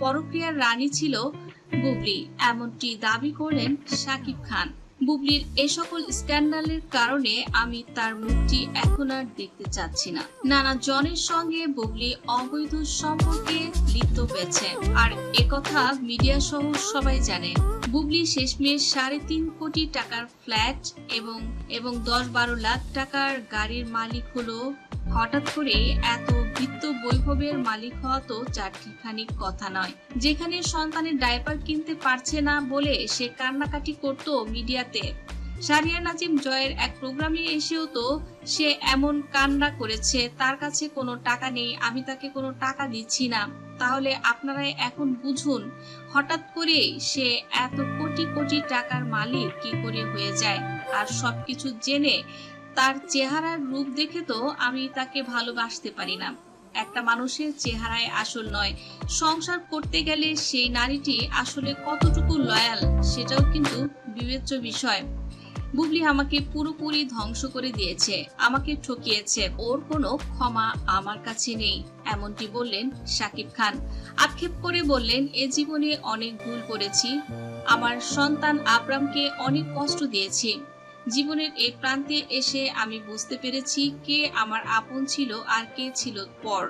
পরক্রিয়ার রানী ছিল বুবলি। এমনটি দাবি করলেন শাকিব খান। বুবলির এ সকল স্ক্যান্ডালের কারণে আমি তার মুখটি এখন আর দেখতে চাচ্ছি না। নানা জনের সঙ্গে বুবলি অবৈধ সম্পর্কে লিপ্ত হয়েছে। আর একথা মিডিয়া সহ সবাই জানে। বুবলি শেষমেশ সাড়ে তিন কোটি টাকার ফ্ল্যাট এবং এবং দশ বারো লাখ টাকার গাড়ির মালিক হলো। হঠাৎ করে এত বৃত্ত বৈভবের মালিক হওয়া তো চারটিখানি কথা নয়। যেখানে সন্তানের ডায়পার কিনতে পারছে না বলে সে কান্নাকাটি করত মিডিয়াতে। সারিয়া নাজিম জয়ের এক প্রোগ্রামে এসেও তো সে এমন কান্না করেছে, তার কাছে কোনো টাকা নেই, আমি তাকে কোনো টাকা দিচ্ছি না। তাহলে আপনারাই এখন বুঝুন, হঠাৎ করে সে এত কোটি কোটি টাকার মালিক কি করে হয়ে যায়? আর সবকিছু জেনে তার চেহারার রূপ দেখে তো আমি তাকে ভালোবাসতে পারি না। একটা মানুষের চেহারায় আসল নয়। সংসার করতে গেলে সেই নারীটি আসলে কতটুকু লয়াল সেটাও কিন্তু বিবেচ্য বিষয়। বুবলি আমাকে পুরোপুরি ধ্বংস করে দিয়েছে, আমাকে ঠকিয়েছে। ওর কোনো ক্ষমা আমার কাছে নেই, এমনটি বললেন শাকিব খান। আক্ষেপ করে বললেন, এ জীবনে অনেক ভুল করেছি। আমার সন্তান আব্রামকে অনেক কষ্ট দিয়েছি। জীবনের এই প্রান্তে এসে আমি বুঝতে পেরেছি কে আমার আপন ছিল আর কে ছিল পর।